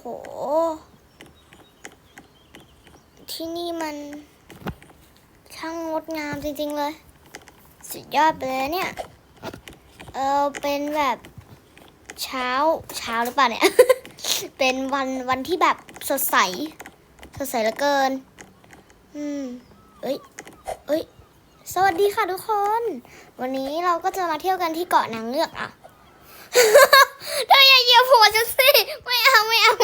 โห ที่นี่มัน ช่างงดงามจริง ๆ เลย สุดยอดไปเลยเนี่ย เออเป็นแบบเช้าเช้าหรือเปล่าเนี่ย เป็นวันวันที่แบบสดใส สดใสเหลือเกิน อืม เอ้ย เอ้ย สวัสดีค่ะทุกคน วันนี้เราก็จะมาเที่ยวกันที่เกาะนางเงือกอะ เธออย่าเหยียบหัวฉันสิไม่เอาไม่เอา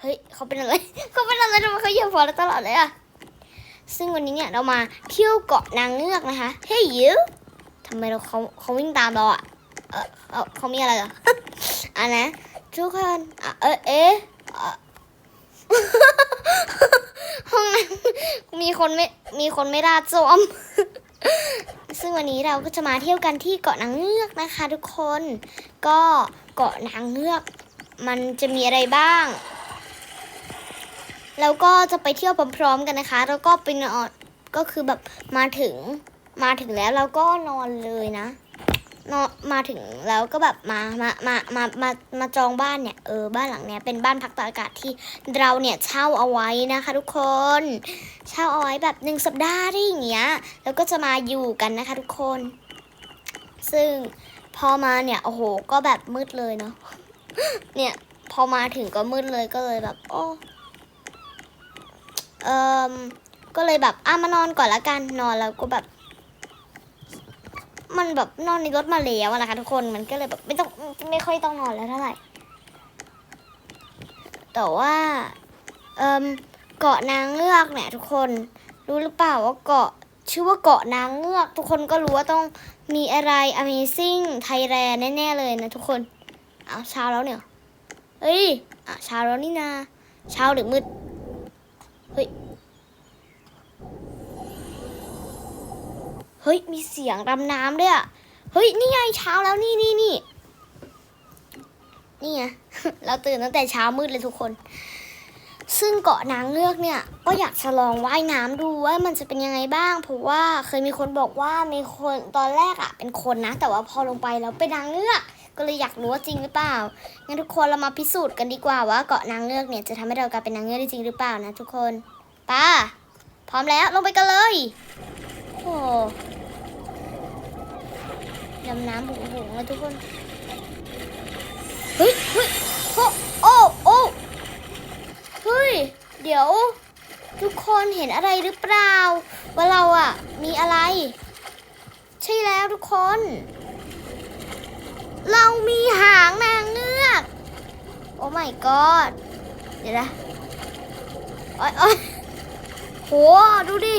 เฮ้ยเขาเป็นอะไรเขาเป็นอะไรทำไมเขาเหยียบหัวเราตลอดเลยอะซึ่งวันนี้เนี่ยเรามาเที่ยวเกาะนางเงือกนะคะเฮ้ยยูทำไมเราเขาเขาวิ่งตามเราอะเออเออเขามีอะไรเหรออะนะทุกคนเออเอ๊ะอะห้องน้ำมีคนไม่มีคนไม่ราดส้ม ซึ่งวันนี้เราก็จะมาเที่ยวกันที่เกาะนางเงือกนะคะ ทุกคน ก็เกาะนางเงือก มันจะมีอะไรบ้าง แล้วก็จะไปเที่ยวพร้อมๆกันนะคะ แล้วก็ไปนอนก็คือแบบมาถึงมาถึงแล้วเราก็นอนเลยนะ มาถึงแล้วก็แบบมามามามามามาจองบ้านเนี่ยเออบ้านหลังเนี้ยเป็นบ้านพักตากอากาศที่เราเนี่ยเช่าเอาไว้นะคะ ทุกคน เช่าเอาไว้แบบหนึ่งสัปดาห์ได้อย่างเงี้ยแล้วก็จะมาอยู่กันนะคะ ทุกคน ซึ่งพอมาเนี่ยโอ้โหก็แบบมืดเลยเนาะเนี่ยพอมาถึงก็มืดเลยก็เลยแบบโอ้เออก็เลยแบบอะมานอนก่อนละกันนอนแล้วก็แบบ มันแบบนอนในรถมาแล้วอะนะคะทุกคนมันก็เลยแบบไม่ต้องไม่ค่อยต้องนอนแล้วเท่าไหร่แต่ว่าเอมเกาะนางเงือกเนี่ยทุกคนรู้หรือเปล่าว่าเกาะชื่อว่าเกาะนางเงือก ทุกคนก็รู้ว่าต้องมีอะไร Amazing Thailand แน่ๆเลยนะทุกคนเอาวเช้าแล้วเนี่ยเฮ้ยอะเช้าแล้วนี่นาเช้าหรือมืดเฮ้ย เฮ้ย มีเสียงดำน้ำด้วยอะ เฮ้ย นี่ไงเช้าแล้วนี่นี่นี่นี่ไงเราตื่นตั้งแต่เช้ามืดเลยทุกคน ซึ่งเกาะนางเงือกเนี่ย ก็อยากจะลองว่ายน้ำดูว่ามันจะเป็นยังไงบ้างเพราะว่าเคยมีคนบอกว่ามีคนตอนแรกอะเป็นคนนะ แต่ว่าพอลงไปแล้วเป็นนางเงือกก็เลยอยากรู้ว่าจริงหรือเปล่างั้นทุกคนเรามาพิสูจน์กันดีกว่าว่าเกาะนางเงือกเนี่ยจะทำให้เรากลายเป็นนางเงือกได้จริงหรือเปล่านะทุกคนป้าพร้อมแล้วลงไปกันเลยโอ้ ดำน้ำบุ๋งๆเลยทุกคน เฮ้ยเฮ้ยโอ้โอ้โอ้เฮ้ย เดี๋ยว ทุกคนเห็นอะไรหรือเปล่า ว่าเราอะมีอะไร ใช่แล้วทุกคน เรามีหางนางเงือก โอ้ my god เดี๋ยวนะโอ้ยโอ้ยโห ดูดิ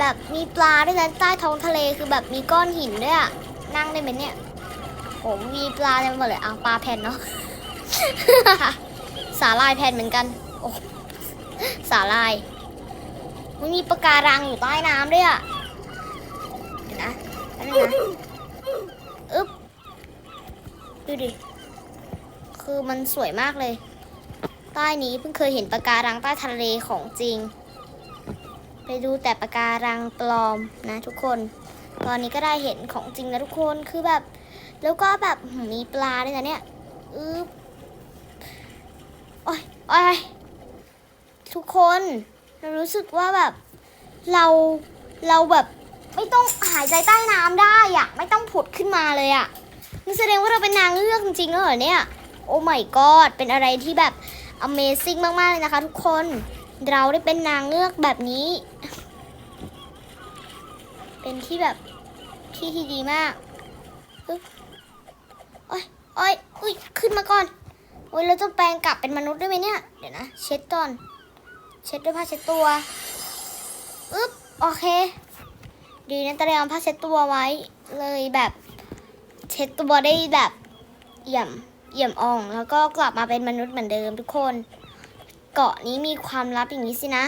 แบบมีปลาด้วยนะใต้ท้องทะเลคือแบบมีก้อนหินด้วยอะนั่งได้ไหมเนี่ยผมมีปลาเต็มหมดเลยอะปลาแผ่นเนาะสาลายแผ่นเหมือนกันโอ้สาลายมันมีปะการังอยู่ใต้น้ำด้วยอะเดี๋ยวนะแป๊บนึงนะอึ๊บดูดิคือมันสวยมากเลย ใต้นี้เพิ่งเคยเห็นปะการังใต้ทะเลของจริง ไปดูแต่ปะการังปลอมนะทุกคน ตอนนี้ก็ได้เห็นของจริงแล้วทุกคนคือแบบ แล้วก็แบบมีปลาด้วยนะเนี่ยอึ๊บโอ้ยโอ้ยทุกคนเรารู้สึกว่าแบบเราเราแบบไม่ต้องหายใจใต้น้ำได้อะไม่ต้องผุดขึ้นมาเลยอะนี่แสดงว่าเราเป็นนางเงือกจริงๆแล้วเหรอเนี่ย โอ้ my god เป็นอะไรที่แบบ Amazing มากๆเลยนะคะทุกคน เราได้เป็นนางเงือกแบบนี้ เป็นที่แบบที่ที่ดีมากโอ้ยโอ้ยอุ้ยขึ้นมาก่อนโอ้ยเราจะแปลงกลับเป็นมนุษย์ด้วยไหมเนี่ย เดี๋ยวนะ เช็ดก่อน เช็ดด้วยผ้าเช็ดตัวอึ๊บโอเค ดีนะตะเรียมผ้าเช็ดตัวไว้เลยแบบเช็ดตัวได้แบบเอี่ยมเอี่ยมอ่อง แล้วก็กลับมาเป็นมนุษย์เหมือนเดิมทุกคน เกาะนี้มีความลับอย่างนี้สินะ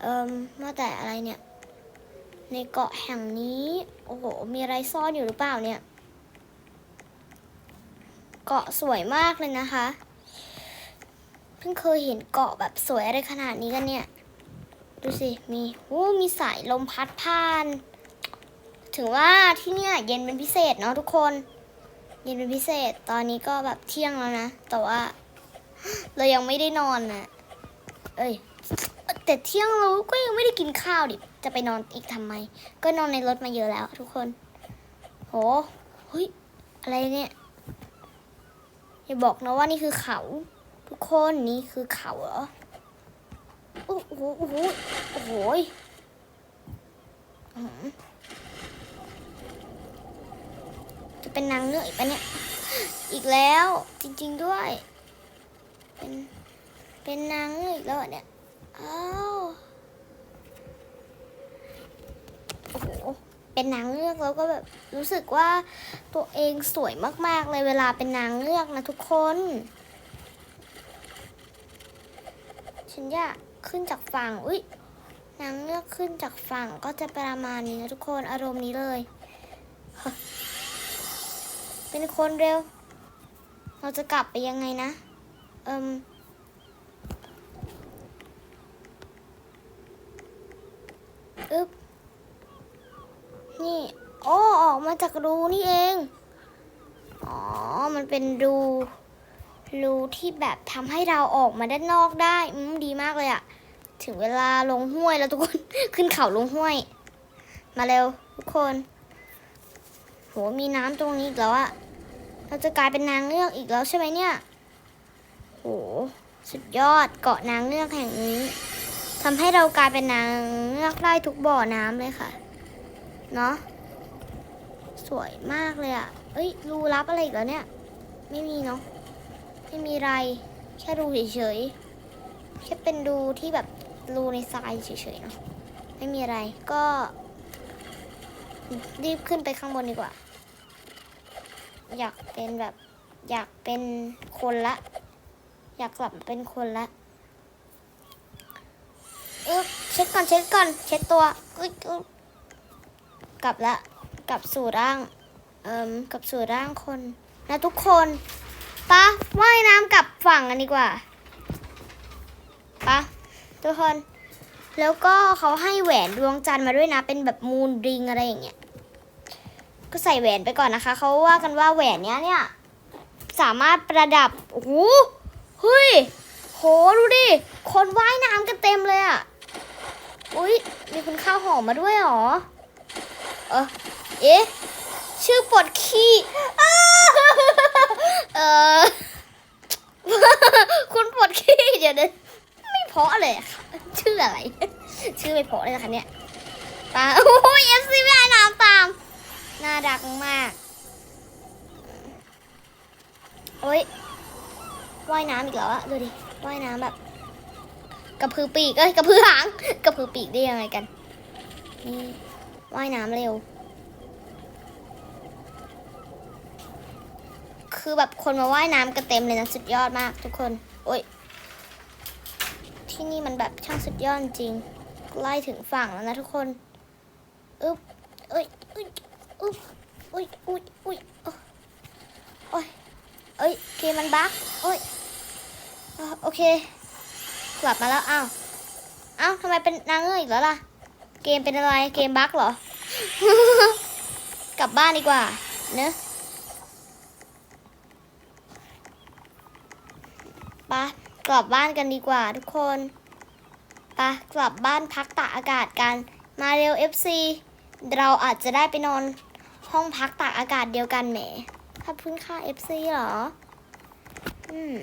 เอ่มว่าแต่อะไรเนี่ย ในเกาะแห่งนี้ โอ้โห มีอะไรซ่อนอยู่หรือเปล่าเนี่ย เกาะสวยมากเลยนะคะ เพิ่งเคยเห็นเกาะแบบสวยอะไรขนาดนี้กันเนี่ย ดูสิ มีโอ้มีสายลมพัดผ่าน ถึงว่าที่เนี่ยเย็นเป็นพิเศษเนาะทุกคน เย็นเป็นพิเศษ ตอนนี้ก็แบบเที่ยงแล้วนะ แต่ว่า เรายังไม่ได้นอนนะเอ้ย แต่เที่ยงเราก็ยังไม่ได้กินข้าวดิ จะไปนอนอีกทำไม ก็นอนในรถมาเยอะแล้ว ทุกคน โหเฮ้ย อะไรเนี่ย อย่าบอกนะว่านี่คือเขา ทุกคนนี่คือเขาเหรอ โอ้โห โอ้โห โอ้โหยจะเป็นนางเงือกอีกปะเนี่ย อีกแล้วจริง ๆด้วย เป็น เป็นนางเงือกอีกแล้วเนี่ยอ้าวโอ้โหเป็นนางเงือกแล้วก็แบบรู้สึกว่าตัวเองสวยมากๆเลยเวลาเป็นนางเงือกนะทุกคน ฉันอยากขึ้นจากฝั่งอุ้ยนางเงือกขึ้นจากฝั่งก็จะประมาณนี้นะทุกคนอารมณ์นี้เลย เป็นคนเร็ว เราจะกลับไปยังไงนะ เอิมอึ๊บ นี่ โอ้ออกมาจากรูนี่เอง อ๋อ มันเป็นรู รูที่แบบทำให้เราออกมาด้านนอกได้ อืม ดีมากเลยอะ ถึงเวลาลงห้วยแล้วทุกคน ขึ้นเขาลงห้วย มาเร็ว ทุกคน โห มีน้ำตรงนี้อีกแล้วอะเราจะกลายเป็นนางเงือกอีกแล้วใช่ไหมเนี่ย สุดยอดเกาะนางเงือกแห่งนี้ทำให้เรากลายเป็นนางเงือกได้ทุกบ่อน้ำเลยค่ะ เนาะสวยมากเลยอะเอ้ย รูลับอะไรอีกแล้วเนี่ย ไม่มีเนาะ ไม่มีอะไร แค่รูเฉยๆ แค่เป็นรูที่แบบรูในทรายเฉยๆเนาะ ไม่มีอะไร ก็ รีบขึ้นไปข้างบนดีกว่า อยากเป็นแบบ อยากเป็นคนละ อยากกลับเป็นคนละเออเช็ดก่อนเช็ดก่อนเช็ดตัวอุ๊ยอุ๊ยกลับละกลับสู่ร่างเอ่มกลับสู่ร่างคนนะทุกคนปะว่ายน้ำกลับฝั่งกันดีกว่าปะทุกคน แล้วก็เขาให้แหวนดวงจันทร์มาด้วยนะ เป็นแบบมูนริงอะไรอย่างเงี้ยก็ใส่แหวนไปก่อนนะคะ เขาว่ากันว่าแหวนเนี้ยเนี่ย สามารถประดับ โอ้โห เฮ้ย โห ดูดิ คนว่ายน้ำกันเต็มเลยอะ อุ้ยมีคุณข้าวหอมมาด้วยเหรอ เออเอ๊ะ ชื่อปวดขี้เออคุณปวดขี้เดี๋ยวนะไม่เพาะเลยค่ะชื่ออะไร ชื่อไม่เพาะเลยนะคะเนี่ยตาโอ้ยเอฟซีว่ายน้ำตาม น่ารักมาก โอ้ย ว่ายน้ำอีกแล้วอะดูดิว่ายน้ำแบบ กระพือปีกเอ้ยกระพือหาง กระพือปีกได้ยังไงกันนี่ว่ายน้ำเร็ว คือแบบคนมาว่ายน้ำกันเต็มเลยนะสุดยอดมากทุกคนโอ้ยที่นี่มันแบบช่างสุดยอดจริงไล่ถึงฝั่งแล้วนะทุกคนอึ๊บเอ้ยอึ๊ยอึ๊บอุ้ยอุ้ยอุ้ยโอ้ยเอ้ยเกมมันบั๊กโอ้ย โอเค กลับมาแล้วอ้าวอ้าวทำไมเป็นนางเงือกอีกแล้วล่ะ เกมเป็นอะไรเกมบั๊กเหรอ กลับบ้านดีกว่า เนอะปะกลับบ้านกันดีกว่าทุกคนปะกลับบ้านพักตากอากาศกัน มาเร็ว FC เราอาจจะได้ไปนอนห้องพักตากอากาศเดียวกันแหมขอบคุณค่ะ FC เหรอ อืม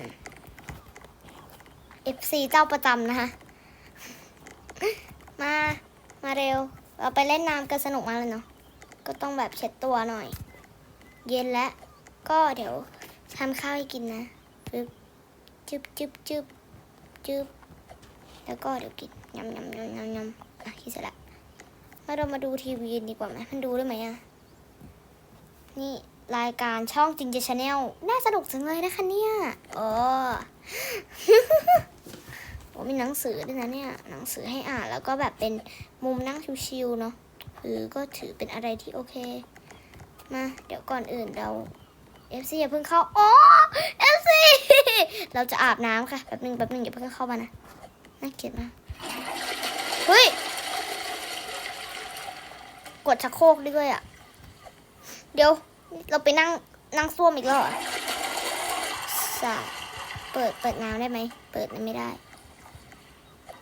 FC เจ้าประจำนะคะ มา มาเร็ว เราไปเล่นน้ำกันสนุกมากเลยเนาะ ก็ต้องแบบเช็ดตัวหน่อย เย็นแล้ว ก็เดี๋ยวทำข้าวให้กินนะปึ๊บจึบจึบจึบจึบแล้วก็เดี๋ยวกินยำยำยำยำยำอะกินเสร็จละแล้วเรามาดูทีวีดีกว่าไหมมันดูได้ไหมอะ นี่รายการช่องจิงเจชาแนลน่าสนุกจังเลยนะคะเนี่ยโอ้ โอ้มีหนังสือด้วยนะเนี่ย หนังสือให้อ่านแล้วก็แบบเป็นมุมนั่งชิวๆเนาะคือก็ถือเป็นอะไรที่โอเค มาเดี๋ยวก่อนอื่นเรา FC อย่าเพิ่งเข้าอ๋อ FC เราจะอาบน้ำค่ะแป๊บหนึงแป๊บหนึงอย่าเพิ่งเข้ามานะ น่าเกลียดมากเฮ้ย กดชักโครกด้วยอะ เดี๋ยวเราไปนั่งนั่งส้วมอีกแล้วเหรอสาเปิดเปิดน้ำได้ไหม เปิดไม่ได้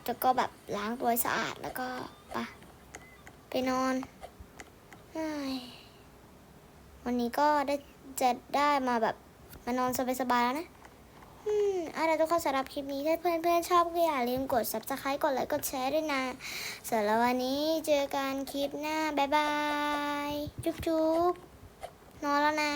แล้วก็แบบล้างตัวสะอาดแล้วก็ไปะไปนอน วันนี้ก็ได้จะได้มาแบบมานอนสบายๆแล้วนะอืมอะไรทุกคนสำหรับคลิปนี้ถ้าเพื่อนๆชอบก็อย่าลืมกด subscribe กดไลค์กดแชร์ด้วยนะสำหรับวันนี้เจอกันคลิปหน้า บ๊ายบาย จุ๊บๆ นอนแล้วนะ